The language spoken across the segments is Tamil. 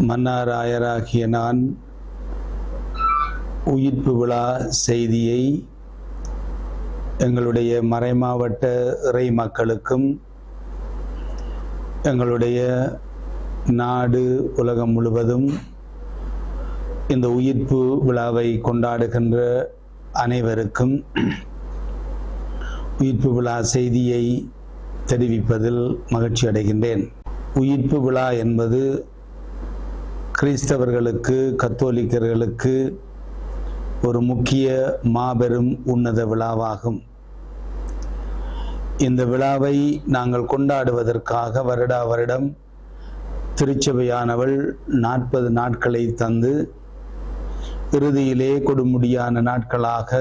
மன்னாராயராகிய நான் உயிர்ப்பு விழா செய்தியை எங்களுடைய மறைமாவட்ட இறை மக்களுக்கும் எங்களுடைய நாடு உலகம் முழுவதும் இந்த உயிர்ப்பு விழாவை கொண்டாடுகின்ற அனைவருக்கும் உயிர்ப்பு விழா செய்தியை தெரிவிப்பதில் மகிழ்ச்சி அடைகின்றேன் உயிர்ப்பு விழா என்பது கிறிஸ்தவர்களுக்கு கத்தோலிக்கர்களுக்கு ஒரு முக்கிய மாபெரும் உன்னத விழாவாகும். இந்த விழாவை நாங்கள் கொண்டாடுவதற்காக வருடா வருடம் திருச்சபையானவள் நாற்பது நாட்களை தந்து இறுதியிலே கொடுமுடியான நாட்களாக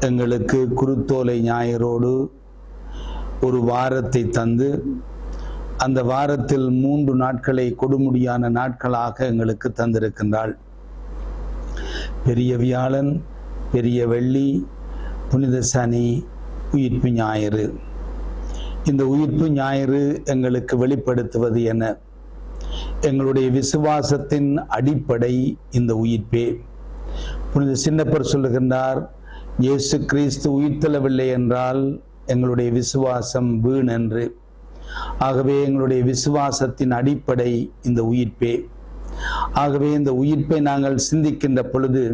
எங்களுக்கு குருத்தோலை ஞாயிறோடு ஒரு வாரத்தை தந்து அந்த வாரத்தில் மூன்று நாட்களை கொடுமுடியான நாட்களாக எங்களுக்கு தந்திருக்கின்றாள். பெரிய வியாழன் பெரிய வெள்ளி புனித சனி உயிர்ப்பு ஞாயிறு. இந்த உயிர்ப்பு ஞாயிறு எங்களுக்கு வெளிப்படுத்துவது என எங்களுடைய விசுவாசத்தின் அடிப்படை இந்த உயிர்ப்பே. புனித சின்னப்பர் சொல்லுகின்றார் இயேசு கிறிஸ்து உயிர்த்தளவில்லை என்றால் எங்களுடைய விசுவாசம் வீண் என்று ஆகவே எங்களுடைய விசுவாசத்தின் அடிப்படை இந்த உயிர்ப்பே. ஆகவே இந்த உயிர்ப்பை நாங்கள் சிந்திக்கின்ற பொழுது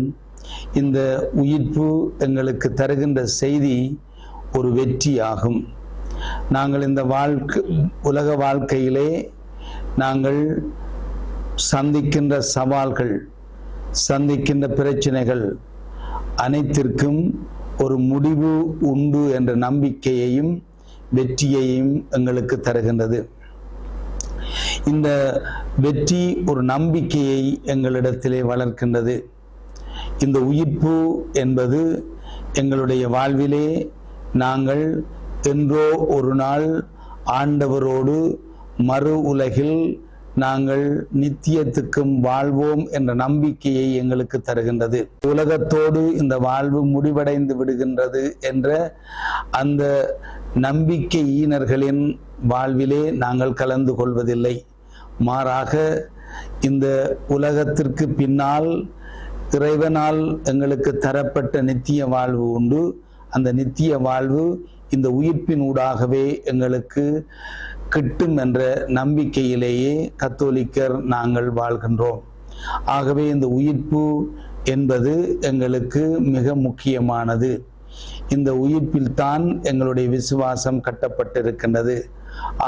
இந்த உயிர்ப்பு எங்களுக்கு தருகின்ற செய்தி ஒரு வெற்றியாகும். நாங்கள் இந்த வாழ்க்கை உலக வாழ்க்கையிலே நாங்கள் சந்திக்கின்ற சவால்கள் சந்திக்கின்ற பிரச்சனைகள் அனைத்திற்கும் ஒரு முடிவு உண்டு என்ற நம்பிக்கையையும் வெற்றியையும் எங்களுக்கு தருகின்றது. இந்த வெற்றி ஒரு நம்பிக்கையை எங்களிடத்திலே வளர்க்கின்றது. இந்த உயிர்ப்பு என்பது எங்களுடைய வாழ்விலே நாங்கள் என்றோ ஒரு நாள் ஆண்டவரோடு மறு உலகில் நாங்கள் நித்தியத்துக்கும் வாழ்வோம் என்ற நம்பிக்கையை எங்களுக்கு தருகின்றது. உலகத்தோடு இந்த வாழ்வு முடிவடைந்து விடுகின்றது என்ற அந்த நம்பிக்கை ஈனர்களின் வாழ்விலே நாங்கள் கலந்து கொள்வதில்லை. மாறாக இந்த உலகத்திற்கு பின்னால் இறைவனால் எங்களுக்கு தரப்பட்ட நித்திய வாழ்வு உண்டு. அந்த நித்திய வாழ்வு இந்த உயிர்ப்பின் ஊடாகவே எங்களுக்கு கிட்டும் என்ற நம்பிக்கையிலேயே கத்தோலிக்கர் நாங்கள் வாழ்கின்றோம். ஆகவே இந்த உயிர்ப்பு என்பது எங்களுக்கு மிக முக்கியமானது. இந்த உயிர்ப்பில் தான் எங்களுடைய விசுவாசம் கட்டப்பட்டிருக்கின்றது.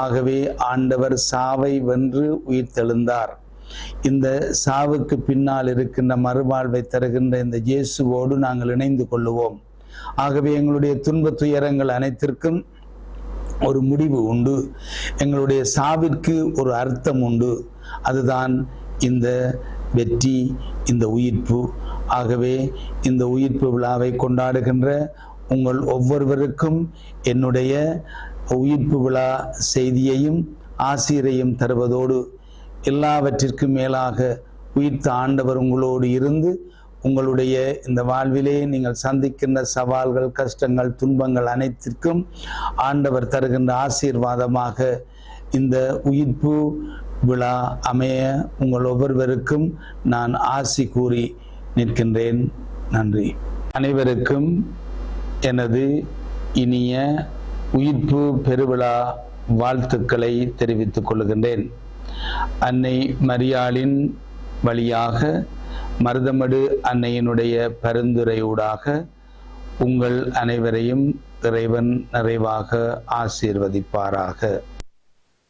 ஆகவே ஆண்டவர் சாவை வென்று உயிர் தெழுந்தார் இந்த சாவுக்கு பின்னால் இருக்கின்ற மறுவாழ்வை தருகின்ற இந்த இயேசுவோடு நாங்கள் இணைந்து கொள்ளுவோம். ஆகவே எங்களுடைய துன்ப துயரங்கள் அனைத்திற்கும் ஒரு முடிவு உண்டு. எங்களுடைய சாவிற்கு ஒரு அர்த்தம் உண்டு. அதுதான் இந்த வெற்றி இந்த உயிர்ப்பு. ஆகவே இந்த உயிர்ப்பு விழாவை கொண்டாடுகின்ற உங்கள் ஒவ்வொருவருக்கும் என்னுடைய உயிர்ப்பு விழா செய்தியையும் ஆசிரியையும் தருவதோடு எல்லாவற்றிற்கும் மேலாக உயிர்த்த ஆண்டவர் உங்களோடு இருந்து உங்களுடைய இந்த வாழ்விலே நீங்கள் சந்திக்கின்ற சவால்கள் கஷ்டங்கள் துன்பங்கள் அனைத்திற்கும் ஆண்டவர் தருகின்ற ஆசீர்வாதமாக இந்த உயிர்ப்பு விழா அமைய உங்கள் ஒவ்வொருவருக்கும் நான் ஆசி கூறி நிற்கின்றேன். நன்றி. அனைவருக்கும் எனது இனிய உயிர்ப்பு பெருவிழா வாழ்த்துக்களை தெரிவித்துக் கொள்கின்றேன். அன்னை மரியாளின் வழியாக மருதமடு அன்னையினுடைய பரிந்துரையூடாக உங்கள் அனைவரையும் இறைவன் நிறைவாக ஆசீர்வதிப்பாராக.